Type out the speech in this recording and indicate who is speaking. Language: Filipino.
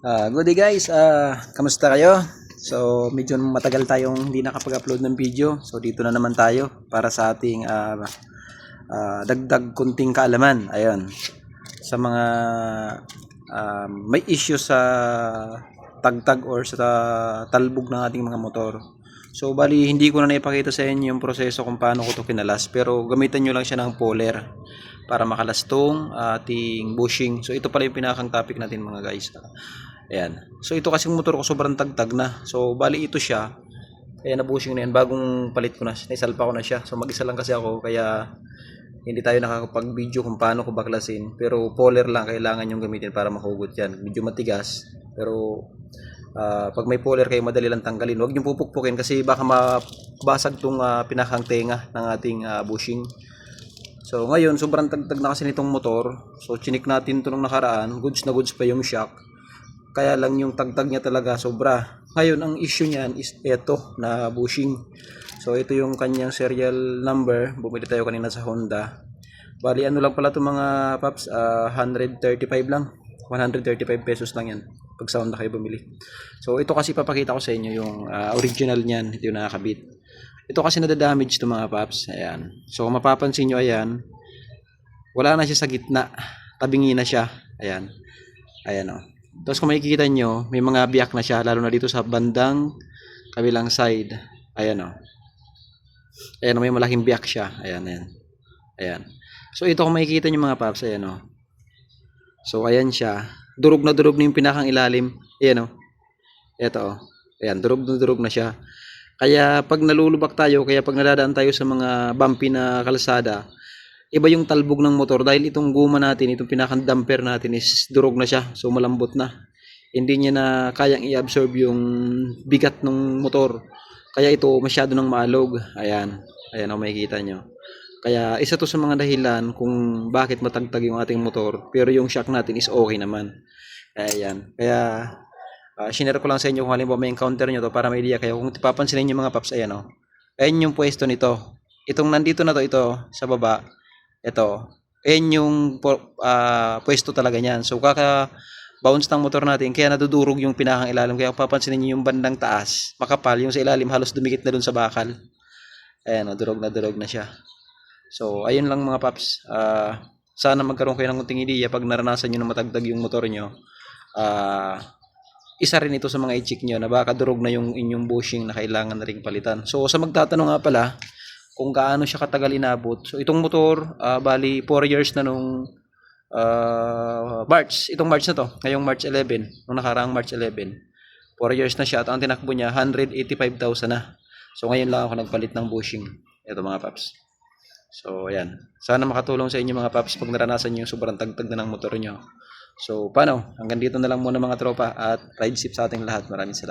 Speaker 1: Ah, good day guys. Ah, kamusta kayo? So, medyo matagal tayong hindi nakapag-upload ng video. So, dito na naman tayo para sa ating ah, ah, dagdag kunting kaalaman. Ayun. Sa mga ah, may issue sa tagtag or sa talbog ng ating mga motor. So, bali, hindi ko na naipakita sa inyo yung proseso kung paano ko to kinalas. Pero, gamitan nyo lang siya ng poler para makalas tong ating bushing. So, ito pala yung pinakang topic natin mga guys. Ayan. So, ito kasing motor ko sobrang tagtag na. So, bali ito siya. Ayan na bushing na yan. Bagong palit ko na. Naisalpa ko na siya. So, mag-isa lang kasi ako. Kaya, hindi tayo nakakapag-video kung paano ko baklasin. Pero, poler lang kailangan yung gamitin para mahugot yan. Medyo matigas. Pero, ah, pag may poler kayo, madali lang tanggalin. Huwag niyong pupukpukin kasi baka mabasag tong ah, pinakang tenga ng ating ah, bushing. So ngayon, sobrang tagtag na kasi nitong motor. So chinik natin to nung nakaraan. Goods na goods pa yung shock. Kaya lang yung tagtag niya talaga sobra. Ngayon, ang issue niyan is eto na bushing. So ito yung kanyang serial number. Bumili tayo kanina sa Honda. Bali ano lang pala itong mga paps, ah, 135 lang. 135 pesos lang yan pag sa Honda kayo bumili. So ito kasi papakita ko sa inyo yung ah, original niyan, ito yung nakakabit. Ito kasi nadadamage to mga paps. Ayan. So kung mapapansin nyo, ayan. Wala na siya sa gitna. Tabingi na siya. Ayan. Ayan o. Tapos kung makikita nyo, may mga biyak na siya. Lalo na dito sa bandang kabilang side. Ayan o. Ayan o, may malaking biyak siya. Ayan, ayan. Ayan. So ito kung makikita nyo mga paps, ayan o. So ayan siya. Durog na durog na yung pinakang ilalim. Ayan o. Ito o. Ayan, durog na durog na siya. Kaya pag nalulubak tayo, kaya pag nadadaan tayo sa mga bumpy na kalsada, iba yung talbog ng motor dahil itong guma natin, itong pinakang damper natin is durog na siya. So malambot na. Hindi niya na kayang i-absorb yung bigat ng motor. Kaya ito masyado nang maalog. Ayan. Ayan ang makikita nyo. Kaya isa to sa mga dahilan kung bakit matagtag yung ating motor pero yung shock natin is okay naman. Ayan. Kaya Uh, shinare ko lang sa inyo kung halimbawa may encounter nyo to para may idea kayo. Kung papansinin nyo mga paps, ayan o. Ayan yung pwesto nito. Itong nandito na to, ito, sa baba. Ito. Ayan yung ah, pwesto talaga niyan. So, kaka bounce ng motor natin, kaya nadudurog yung pinakang ilalim. Kaya kung papansinin nyo yung bandang taas, makapal, yung sa ilalim halos dumikit na dun sa bakal. Ayan o, durog na durog na siya. So, ayun lang mga paps. Ah, sana magkaroon kayo ng kunting idea pag naranasan nyo na matagdag yung motor nyo. Ah, isa rin ito sa mga i-check nyo na baka durog na yung inyong bushing na kailangan na ring palitan. So sa magtatanong nga pala kung gaano siya katagal inabot. So itong motor, ah, bali 4 years na nung ah, March. Itong March na to, ngayong March 11, nung nakaraang March 11. 4 years na siya at ang tinakbo niya 185,000 na. So ngayon lang ako nagpalit ng bushing. Ito mga paps. So ayan. Sana makatulong sa inyo mga paps pag naranasan niyo yung sobrang tagtag na ng motor niyo. So, paano? Hanggang dito na lang muna mga tropa at ride safe sa ating lahat. Maraming salamat.